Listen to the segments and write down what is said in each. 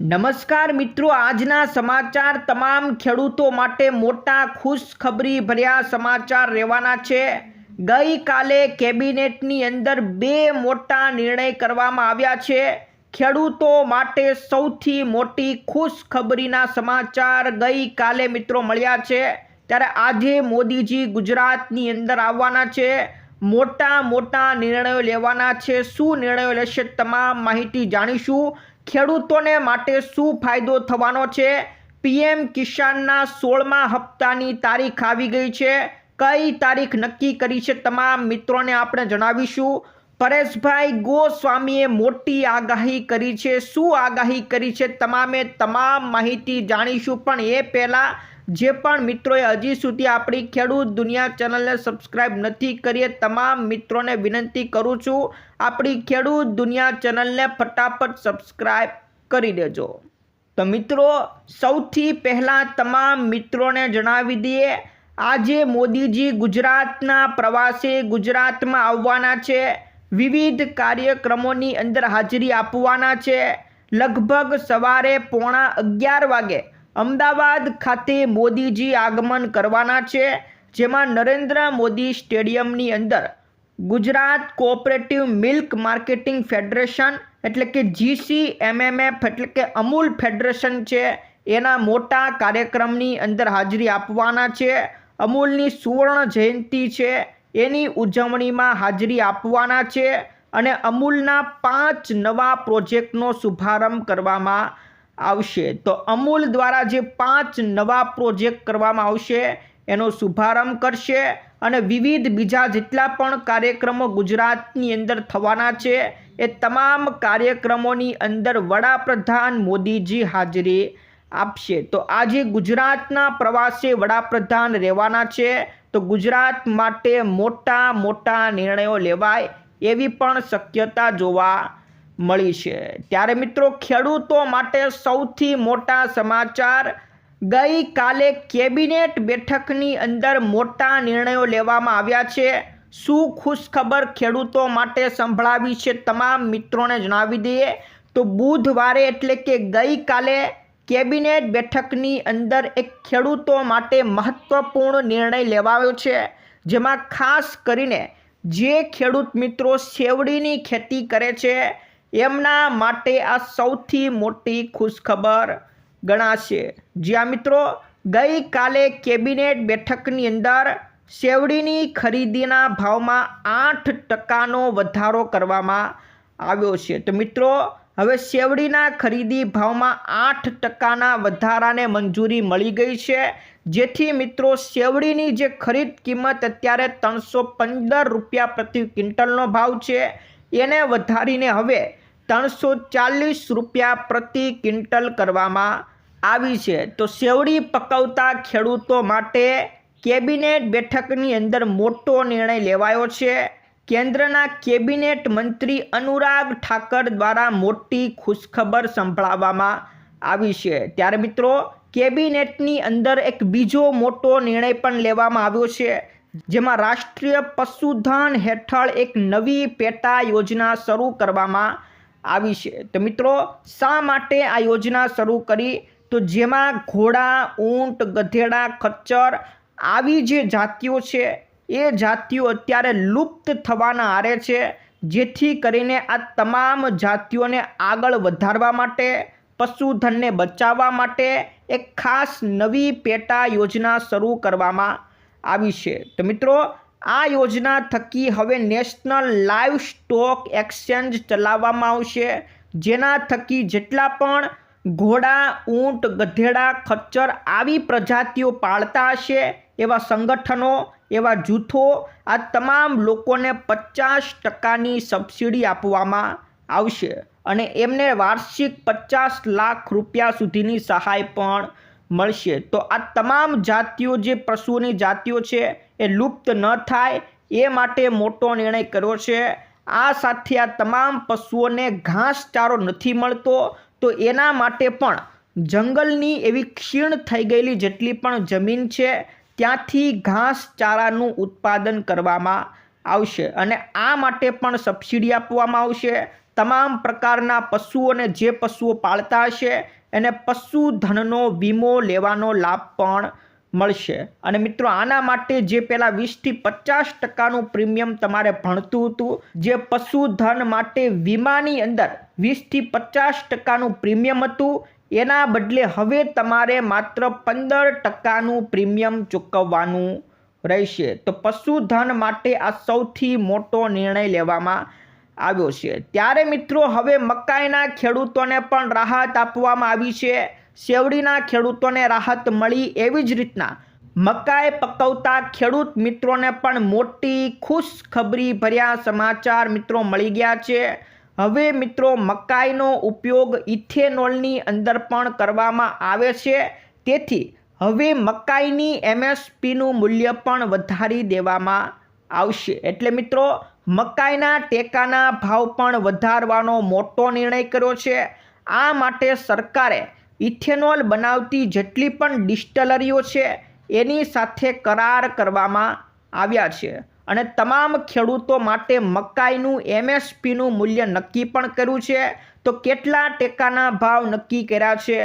નમસ્કાર મિત્રો, આજના સમાચાર તમામ ખેડૂતો માટે મોટા ખુશખબરી ભર્યા સમાચાર રહેવાના છે. ગઈકાલે કેબિનેટની અંદર બે મોટા નિર્ણય કરવામાં આવ્યા છે. ખેડૂતો માટે સૌથી મોટી ખુશખબરીના સમાચાર ગઈકાલે મિત્રો મળ્યા છે. ત્યારે આજે મોદીજી ગુજરાતની અંદર આવવાના છે. મોટા મોટા નિર્ણયો લેવાના છે. શું નિર્ણયો લેશે તમામ માહિતી જાણીશું. ખેડૂતોને માટે શું ફાયદો થવાનો છે? પીએમ કિસાનના સોળમા હપ્તાની તારીખ આવી ગઈ છે. કઈ તારીખ નક્કી કરી છે તમામ મિત્રોને આપણે જણાવીશું. પરેશભાઈ ગોસ્વામીએ મોટી આગાહી કરી છે. શું આગાહી કરી છે તમામે તમામ માહિતી જાણીશું. પણ એ પહેલાં જે પણ મિત્રોએ હજી સુધી આપણી ખેડૂત દુનિયા ચેનલને સબસ્ક્રાઇબ નથી કરીએ તમામ મિત્રોને વિનંતી કરું છું. આપણી ખેડૂત દુનિયા ચેનલને ફટાફટ સબસ્ક્રાઇબ કરી દેજો. તો મિત્રો, સૌથી પહેલાં તમામ મિત્રોને જણાવી દઈએ, આજે મોદીજી ગુજરાતના પ્રવાસે ગુજરાતમાં આવવાના છે. વિવિધ કાર્યક્રમોની અંદર હાજરી આપવાના છે. લગભગ સવારે પોણા અગિયાર વાગે અમદાવાદ ખાતે મોદીજી આગમન કરવાના છે, જેમાં નરેન્દ્ર મોદી સ્ટેડિયમની અંદર Gujarat cooperative milk marketing federation એટલે કે જીસી એમએમએફ એટલે કે અમૂલ ફેડરેશન છે, એના મોટા કાર્યક્રમની અંદર હાજરી આપવાના છે, અમૂલની સુવર્ણ જયંતિ છે, એની ઉજવણીમાં હાજરી આપવાના છે અને અમૂલના પાંચ નવા પ્રોજેક્ટનો શુભારંભ કરવામાં આવશે. તો અમૂલ દ્વારા જે પાંચ નવા પ્રોજેક્ટ કરવામાં આવશે, એનો શુભારંભ કરશે અને વિવિધ બીજા જેટલા પણ કાર્યક્રમો ગુજરાતની અંદર થવાના છે. એ તમામ કાર્યક્રમોની અંદર વડાપ્રધાન મોદીજી હાજરી આપશે. તો આજે ગુજરાતના પ્રવાસે વડાપ્રધાન રહેવાના છે. તો ગુજરાત માટે મોટા મોટા નિર્ણયો લેવાય એવી પણ શક્યતા જોવા મળી છે. ત્યારે મિત્રો, ખેડૂતો માટે સૌથી મોટા સમાચાર, ગઈકાલે કેબિનેટ બેઠકની અંદર મોટા નિર્ણયો લેવામાં આવ્યા છે. શું ખુશખબર ખેડૂતો માટે સંભળાવી છે તમામ મિત્રોને જણાવી દઈએ. તો બુધવારે એટલે કે ગઈકાલે કેબિનેટ બેઠકની અંદર એક ખેડૂતો માટે મહત્વપૂર્ણ નિર્ણય લેવાયો છે. જેમાં ખાસ કરીને જે ખેડૂત મિત્રો શેવડીની ખેતી કરે છે એમના માટે આ સૌથી મોટી ખુશખબર ગણાશે. જ્યાં મિત્રો, ગઈકાલે કેબિનેટ બેઠકની અંદર શેવડીની ખરીદીના ભાવમાં આઠ ટકાનો વધારો કરવામાં આવ્યો છે. તો મિત્રો, હવે શેવડીના ખરીદી ભાવમાં આઠ ટકાના વધારાને મંજૂરી મળી ગઈ છે. જેથી મિત્રો શેવડીની જે ખરીદ કિંમત અત્યારે ત્રણસો પંદર રૂપિયા પ્રતિ ક્વિન્ટલનો ભાવ છે. એને વધારીને હવે ત્રણસો ચાલીસ રૂપિયા પ્રતિ ક્વિન્ટલ કરવામાં આવી છે. તો શેવડી પકવતા ખેડૂતો માટે કેબિનેટ બેઠકની અંદર મોટો નિર્ણય લેવાયો છે. કેન્દ્રના કેબિનેટ મંત્રી અનુરાગ ઠાકર દ્વારા મોટી ખુશખબર સંભળાવવામાં આવી છે. ત્યારે મિત્રો, કેબિનેટની અંદર એક બીજો મોટો નિર્ણય પણ લેવામાં આવ્યો છે. જેમાં રાષ્ટ્રીય પશુધન હેઠળ એક નવી પેટા યોજના શરૂ કરવામાં આવી છે. તો મિત્રો, શા માટે આ યોજના શરૂ કરી? તો જેમાં ઘોડા, ઊંટ, ગધેડા, ખચ્ચર આવી જે જાતિઓ છે, એ જાતિઓ અત્યારે લુપ્ત થવાના આરે છે. જેથી કરીને આ તમામ જાતિઓને આગળ વધારવા માટે, પશુધનને બચાવવા માટે એક ખાસ નવી પેટા યોજના શરૂ કરવામાં આવી છે. તો મિત્રો આ યોજના થકી હવે નેશનલ લાઈવ સ્ટોક એક્સચેન્જ ચલાવવામાં આવશે. જેના થકી જેટલા પણ ઘોડા, ઊંટ, ગધેડા, ખચ્ચર આવી પ્રજાતિઓ પાળતા હશે, એવા સંગઠનો, એવા જૂથો, આ તમામ લોકોને પચાસ ટકાની સબસિડી આપવામાં આવશે. અને એમને વાર્ષિક પચાસ લાખ રૂપિયા સુધીની સહાય પણ મળશે. તો આ તમામ જાતિઓ જે પશુઓની જાતિઓ છે એ લુપ્ત ન થાય એ માટે મોટો નિર્ણય કર્યો છે. આ સાથે આ તમામ પશુઓને ઘાસચારો નથી મળતો, તો એના માટે પણ જંગલની એવી ક્ષીણ થઈ ગયેલી જેટલી પણ જમીન છે, ત્યાંથી ઘાસચારાનું ઉત્પાદન કરવામાં આવશે અને આ માટે પણ સબસિડી આપવામાં આવશે. તમામ પ્રકારના પશુઓને જે પશુઓ પાળતા હશે, એને પશુધનનો વીમો લેવાનો લાભ પણ મળશે. અને મિત્રો, આના માટે જે પહેલાં વીસથી પચાસ ટકાનું પ્રીમિયમ તમારે ભણતું હતું, જે પશુધન માટે વીમાની અંદર વીસથી પચાસ ટકાનું પ્રીમિયમ હતું, એના બદલે હવે તમારે માત્ર પંદર ટકાનું પ્રીમિયમ ચૂકવવાનું રહેશે. તો પશુધન માટે આ સૌથી મોટો નિર્ણય લેવામાં આવ્યો છે. ત્યારે મિત્રો, હવે મકાઈના ખેડૂતોને પણ રાહત આપવામાં આવી છે. શેવડીના ખેડૂતોને રાહત મળી એવી જ રીતના મકાઈ પકવતા ખેડૂત મિત્રોને પણ મોટી ખુશખબરી ભર્યા સમાચાર મિત્રો મળી ગયા છે. હવે મિત્રો મકાઈનો ઉપયોગ ઇથેનોલની અંદર પણ કરવામાં આવે છે. તેથી હવે મકાઈની એમએસપીનું મૂલ્ય પણ વધારી દેવામાં આવશે. એટલે મિત્રો મકાઈના ટેકાના ભાવ પણ વધારવાનો મોટો નિર્ણય કર્યો છે. આ માટે સરકારે ઇથેનોલ બનાવતી જેટલી પણ ડિસ્ટલરીઓ છે, એની સાથે કરાર કરવામાં આવ્યા છે અને તમામ ખેડૂતો માટે મકાઈનું એમએસપીનું મૂલ્ય નક્કી પણ કર્યું છે. તો કેટલા ટેકાના ભાવ નક્કી કર્યા છે?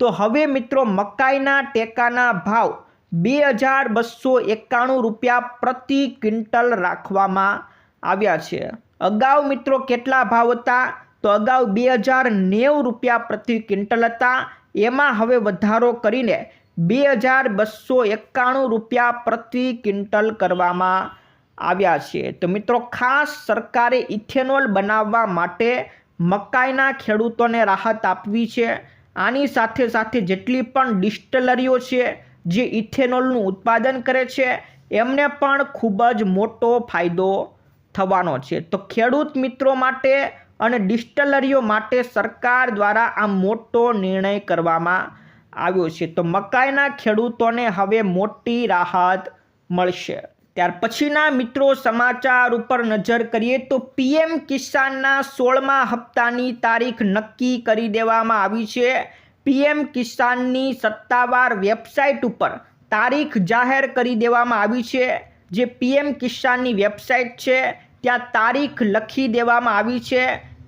તો હવે મિત્રો મકાઈના ટેકાના ભાવ બે હજાર બસો એકાણું રૂપિયા પ્રતિ ક્વિન્ટલ રાખવામાં આવ્યા છે. અગાઉ મિત્રો કેટલા ભાવ હતા? તો અગાઉ બે હજાર નેવું રૂપિયા પ્રતિ ક્વિન્ટલ હતા. એમાં હવે વધારો કરીને બે હજાર બસો એકાણું રૂપિયા પ્રતિ ક્વિન્ટલ કરવામાં આવ્યા છે. તો મિત્રો, ખાસ સરકારે ઇથેનોલ બનાવવા માટે મકાઈના ખેડૂતોને રાહત આપવી છે. આની સાથે સાથે જેટલી પણ ડિસ્ટલરીઓ છે જે ઇથેનોલનું ઉત્પાદન કરે છે, એમને પણ ખૂબ જ મોટો ફાયદો થવાનો છે. તો ખેડૂત મિત્રો માટે અને ડિસ્ટલરીઓ માટે સરકાર દ્વારા આ મોટો નિર્ણય કરવામાં આવ્યો છે. તો મકાઈના ખેડૂતોને હવે મોટી રાહત મળશે. ત્યાર પછીના મિત્રો સમાચાર ઉપર નજર કરીએ તો પીએમ કિસાનના સોળમા હપ્તાની તારીખ નક્કી કરી દેવામાં આવી છે. પીએમ કિસાનની સત્તાવાર વેબસાઇટ ઉપર તારીખ જાહેર કરી દેવામાં આવી છે. જે પીએમ કિસાનની વેબસાઇટ છે. ત્યાં તારીખ લખી દેવામાં આવી છે.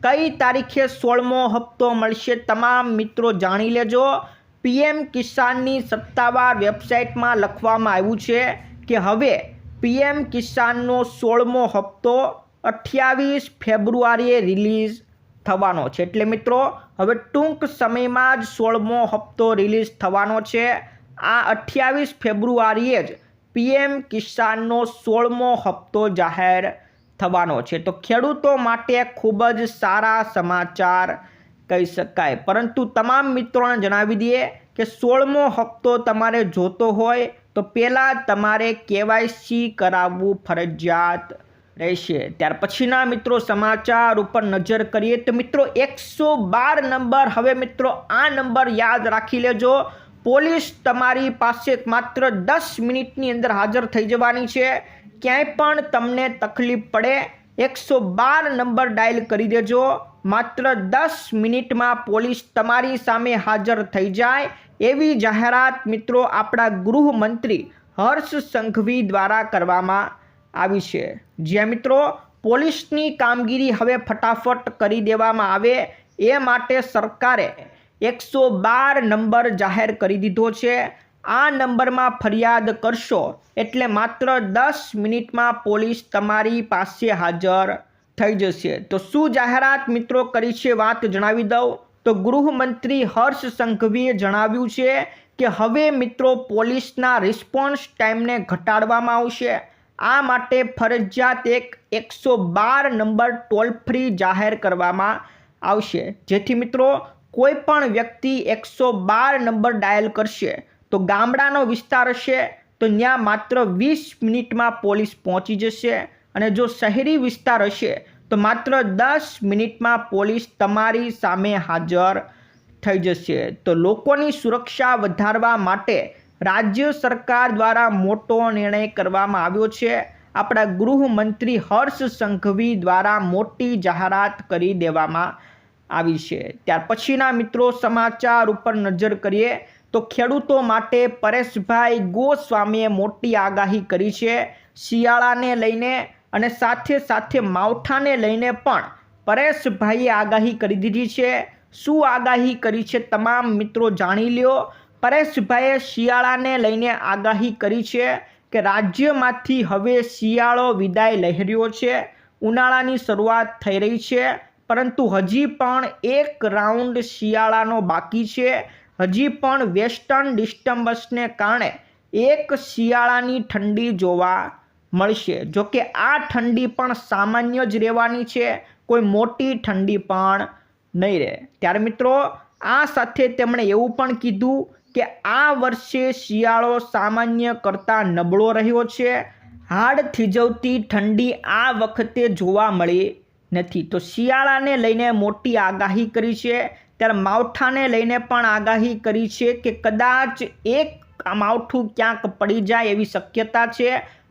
કઈ તારીખે સોળમો હપ્તો મળશે તમામ મિત્રો જાણી લેજો. પીએમ કિસાનની સત્તાવાર વેબસાઇટમાં લખવામાં આવ્યું છે કે હવે પીએમ કિસાનનો સોળમો હપ્તો અઠ્યાવીસ ફેબ્રુઆરીએ રિલીઝ થવાનો છે. એટલે મિત્રો, હવે ટૂંક સમયમાં જ સોળમો હપ્તો રિલીઝ થવાનો છે. આ અઠ્યાવીસ ફેબ્રુઆરીએ જ પીએમ કિસાનનો સોળમો હપ્તો જાહેર થવાનો છે. તો ખેડૂતો માટે ખૂબ જ સારા સમાચાર કહી શકાય. પરંતુ તમામ મિત્રોને જણાવી દઈએ કે સોળમો હપ્તો તમારે જોતો હોય તો પહેલાં તમારે કેવાયસી કરાવવું ફરજિયાત રહેશે. ત્યાર પછીના મિત્રો સમાચાર ઉપર નજર કરીએ તો મિત્રો એકસો બાર નંબર. હવે મિત્રો આ નંબર યાદ રાખી લેજો. પોલીસ તમારી પાસે માત્ર દસ મિનિટની અંદર હાજર થઈ જવાની છે. ક્યાંય પણ તમને તકલીફ પડે, એકસો બાર નંબર ડાયલ કરી દેજો. માત્ર દસ મિનિટમાં પોલીસ તમારી સામે હાજર થઈ જાય. એવી જાહેરાત મિત્રો આપણા ગૃહમંત્રી હર્ષ સંઘવી દ્વારા કરવામાં આવી છે. જ્યાં મિત્રો પોલીસની કામગીરી હવે ફટાફટ કરી દેવામાં આવે, એ માટે સરકારે એકસો બાર નંબર જાહેર કરી દીધો છે. આ નંબરમાં ફરિયાદ કરશો એટલે માત્ર દસ મિનિટમાં પોલીસ તમારી પાસે હાજર થઈ જશે. તો શું જાહેરાત મિત્રો કરી છે વાત જણાવી દઉં? તો ગૃહમંત્રી હર્ષ સંઘવીએ જણાવ્યું છે કે હવે મિત્રો પોલીસના રિસ્પોન્સ ટાઈમને ઘટાડવામાં આવશે. આ માટે ફરજિયાત એક એકસો બાર નંબર ટોલ ફ્રી જાહેર કરવામાં આવશે. જેથી મિત્રો કોઈ પણ વ્યક્તિ એકસો બાર નંબર ડાયલ કરશે. તો ગામડાનો વિસ્તાર હશે, તો ત્યાં માત્ર વીસ મિનિટમાં પોલીસ પહોંચી જશે અને જો શહેરી વિસ્તાર હશે, તો માત્ર દસ મિનિટમાં પોલીસ તમારી સામે હાજર થઈ જશે. તો લોકોની સુરક્ષા વધારવા માટે રાજ્ય સરકાર દ્વારા મોટો નિર્ણય કરવામાં આવ્યો છે. આપણા ગૃહમંત્રી હર્ષ સંઘવી દ્વારા મોટી જાહેરાત કરી દેવામાં આવી છે. ત્યાર પછીના મિત્રો સમાચાર ઉપર નજર કરીએ. તો ખેડૂતો માટે પરેશભાઈ ગોસ્વામીએ મોટી આગાહી કરી છે. શિયાળાને લઈને અને સાથે સાથે માવઠાને લઈને પણ પરેશભાઈએ આગાહી કરી દીધી છે. શું આગાહી કરી છે તમામ મિત્રો જાણી લ્યો. પરેશભાઈએ શિયાળાને લઈને આગાહી કરી છે કે રાજ્યમાંથી હવે શિયાળો વિદાય લહેર્યો છે. ઉનાળાની શરૂઆત થઈ રહી છે, પરંતુ હજી પણ એક રાઉન્ડ શિયાળાનો બાકી છે. હજી પણ વેસ્ટર્ન ડિસ્ટર્બન્સને કારણે એક શિયાળાની ઠંડી જોવા મળશે. જોકે આ ઠંડી પણ સામાન્ય જ રહેવાની છે, કોઈ મોટી ઠંડી પણ નહીં રહે. ત્યારે મિત્રો, આ સાથે તેમણે એવું પણ કીધું કે આ વર્ષે શિયાળો સામાન્ય કરતાં નબળો રહ્યો છે. હાડ થીજવતી ઠંડી આ વખતે જોવા મળી નથી. તો શિયાળાને લઈને મોટી આગાહી કરી છે ત્યારે માવઠાને લઈને પણ આગાહી કરી છે કે કદાચ એક માવઠું ક્યાંક પડી જાય એવી શક્યતા છે,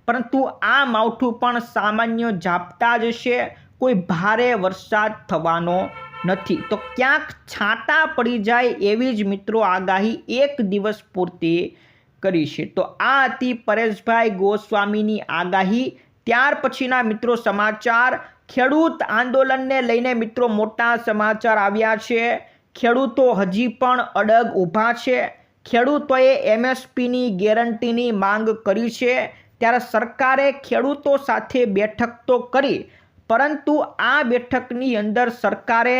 પરંતુ આ માવઠું પણ સામાન્ય ઝાપટા છે. કોઈ ભારે વરસાદ થવાનો નથી. તો ક્યાંક છાંટા પડી જાય એવી જ મિત્રો આગાહી એક દિવસ પૂરતી કરી છે. તો આ હતી પરેશભાઈ ગોસ્વામીની આગાહી. ત્યાર પછીના મિત્રો સમાચાર. ખેડૂત આંદોલનને લઈને મિત્રો મોટા સમાચાર આવ્યા છે. ખેડૂતો હજી પણ અડગ ઊભા છે. ખેડૂતોએ એમએસપીની ગેરંટીની માંગ કરી છે. ત્યારે સરકારે ખેડૂતો સાથે બેઠક તો કરી, પરંતુ આ બેઠકની અંદર સરકારે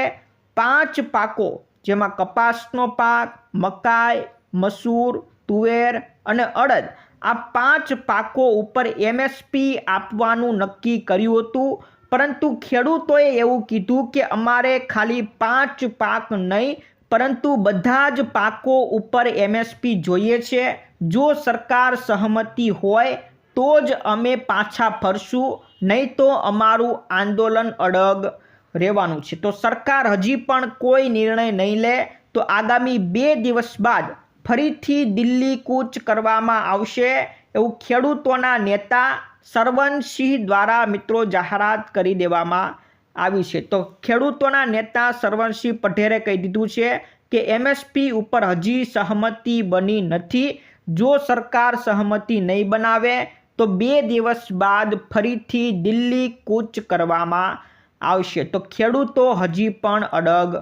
પાંચ પાકો, જેમાં કપાસનો પાક, મકાઈ, મસૂર, તુવેર અને અડદ, આ પાંચ પાકો ઉપર એમએસપી આપવાનું નક્કી કર્યું હતું. પરંતુ ખેડૂતોએ એવું કીધું કે અમારે ખાલી પાંચ પાક નહીં, પરંતુ બધા જ પાકો ઉપર એમએસપી જોઈએ છે. જો સરકાર સહમતિ હોય, તો જ અમે પાછા ફરશું, નહીં તો અમારું આંદોલન અડગ રહેવાનું છે. તો સરકાર હજી પણ કોઈ નિર્ણય નહીં લે, તો આગામી બે દિવસ બાદ ફરીથી દિલ્હી કૂચ કરવામાં આવશે. એવું ખેડૂતોના નેતા સરવનસિંહ દ્વારા મિત્રો જાહેરાત કરી દેવામાં આવી છે. તો ખેડૂતોના નેતા સરવણસિંહ પટેલે કહી દીધું છે કે એમએસપી ઉપર હજી સહમતિ બની નથી. જો સરકાર સહમતિ નહીં બનાવે, તો બે દિવસ બાદ ફરીથી દિલ્હી કૂચ કરવામાં આવશે. તો ખેડૂતો હજી પણ અડગ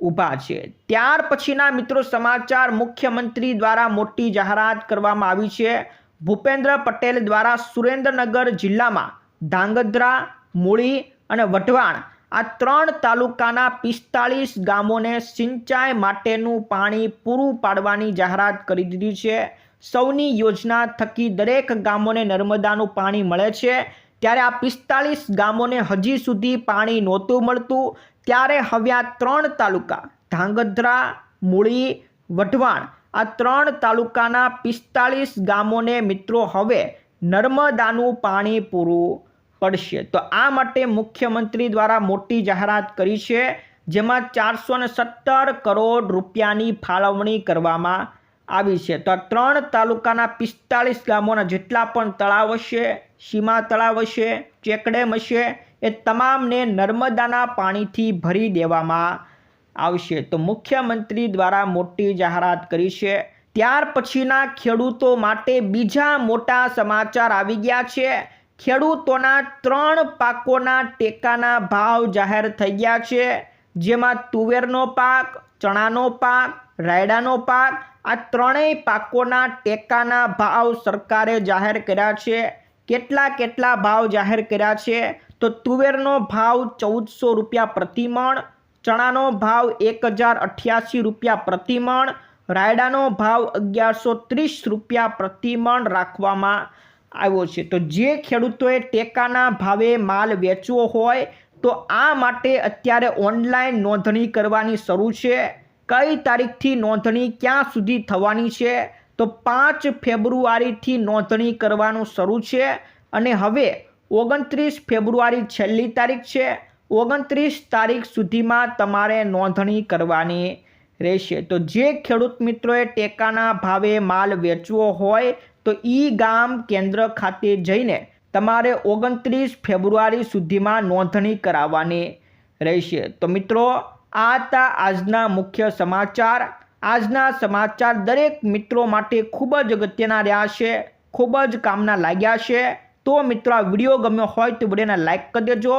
ઊભા છે. ત્યાર પછીના મિત્રો સમાચાર મુખ્યમંત્રી દ્વારા મોટી જાહેરાત કરવામાં આવી છે. ભૂપેન્દ્ર પટેલ દ્વારા સુરેન્દ્રનગર જિલ્લામાં ધાંગધ્રા, મૂળી અને વઢવાણ આ ત્રણ તાલુકાના પિસ્તાળીસ ગામોને સિંચાઈ માટેનું પાણી પૂરું પાડવાની જાહેરાત કરી દીધી છે. સૌની યોજના થકી દરેક ગામોને નર્મદાનું પાણી મળે છે. ત્યારે આ પિસ્તાળીસ ગામોને હજી સુધી પાણી નહોતું મળતું. ત્યારે હવે આ ત્રણ તાલુકા ધાંગધ્રા, મૂળી, વઢવાણ આ ત્રણ તાલુકાના પિસ્તાળીસ ગામોને મિત્રો હવે નર્મદાનું પાણી પૂરું પડશે. તો આ માટે મુખ્યમંત્રી દ્વારા મોટી જાહેરાત કરી છે, જેમાં ચારસો સત્તર કરોડ રૂપિયાની ફાળવણી કરવામાં આવી છે. તો ત્રણ તાલુકાના પિસ્તાળીસ ગામોના જેટલા પણ તળાવ હશે, સીમા તળાવ હશે, ચેકડેમ હશે, એ તમામને નર્મદાના પાણીથી ભરી દેવામાં આવશે. તો મુખ્યમંત્રી દ્વારા મોટી જાહેરાત કરી છે. ત્યાર પછીના ખેડૂતો માટે બીજા મોટા સમાચાર આવી ગયા છે. ખેડૂતોના ત્રણ પાકોના ટેકાના ભાવ જાહેર થઈ ગયા છે. જેમાં તુવેરનો પાક, ચણાનો પાક, રાયડાનો પાક, આ ત્રણેય પાકોના ટેકાના ભાવ સરકારે જાહેર કર્યા છે. કેટલા કેટલા ભાવ જાહેર કર્યા છે? તો તુવેરનો ભાવ ચૌદસો રૂપિયા પ્રતિમણ ચણાનો ભાવ એક હજાર અઠ્યાસી રૂપિયા પ્રતિમણ, રાયડાનો ભાવ અગિયારસો ત્રીસ રૂપિયા પ્રતિમણ રાખવામાં આવ્યો છે. તો જે ખેડૂતોએ ટેકાના ભાવે માલ વેચવો હોય તો આ માટે અત્યારે ઓનલાઈન નોંધણી કરવાની શરૂ છે. કઈ તારીખથી નોંધણી ક્યાં સુધી થવાની છે? તો પાંચ ફેબ્રુઆરીથી નોંધણી કરવાનું શરૂ છે અને હવે ઓગણત્રીસ ફેબ્રુઆરી છેલ્લી તારીખ છે. ઓગણત્રીસ તારીખ સુધીમાં તમારે નોંધણી કરવાની રહેશે. તો જે ખેડૂત મિત્રોએ ટેકાના ભાવે માલ વેચવો હોય તો ઈ ગામ કેન્દ્ર ખાતે જઈને તમારે ઓગણત્રીસ ફેબ્રુઆરી સુધીમાં નોંધણી કરાવવાની રહેશે. તો મિત્રો, આ હતા આજના મુખ્ય સમાચાર. આજના સમાચાર દરેક મિત્રો માટે ખૂબ જ અગત્યના રહ્યા છે, ખૂબ જ કામના લાગ્યા છે. તો મિત્રો, આ વીડિયો ગમ્યો હોય તો વિડીયોને લાઇક કરી દેજો